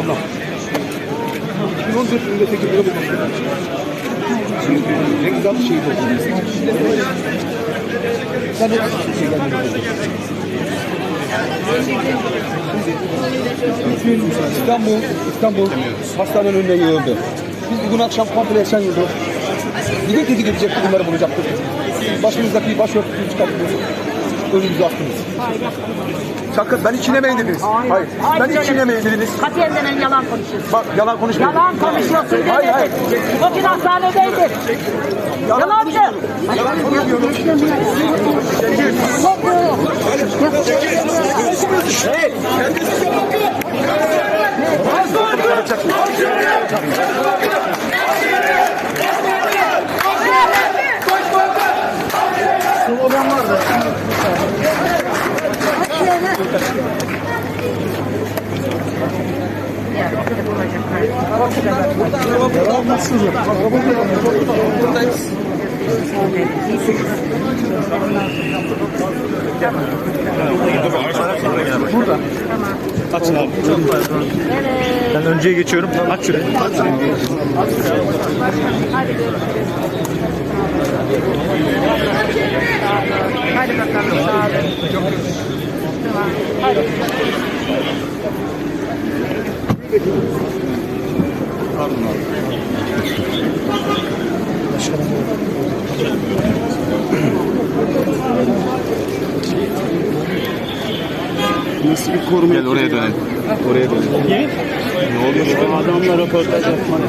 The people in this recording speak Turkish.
Allah. 2014 yılında tek bir bulmak. Ne güzel bir şehit oldu. Sen şey Bütün İstanbul, İstanbul hastanenin önünde yığıldı. Biz bugün akşam komple esen yıldık. Gidip gidip gidecektik bunları bulacaktık. Başımızdaki başörtüsünü çıkarttınız. Önümüzü attınız. Sakın ben içine mi dediniz? Hayır. Ben içine mi dediniz? Katiyen denen yalan konuşuyorsun. Bak yalan konuşmayın. Yalan konuşuyorsun. dedim. Hayır, hayır. O gün hastanedeydi. Yalancı. Yalan konuşmuyorum. Hey! Ben önceye geçiyorum. Aç şurayı. Hadi bakalım sağ olun. Tamam. Hadi. Nasıl bir koruma? Gel oraya dönelim. Oraya dönelim. Ne oluyor? Adamla röportaj yapmak.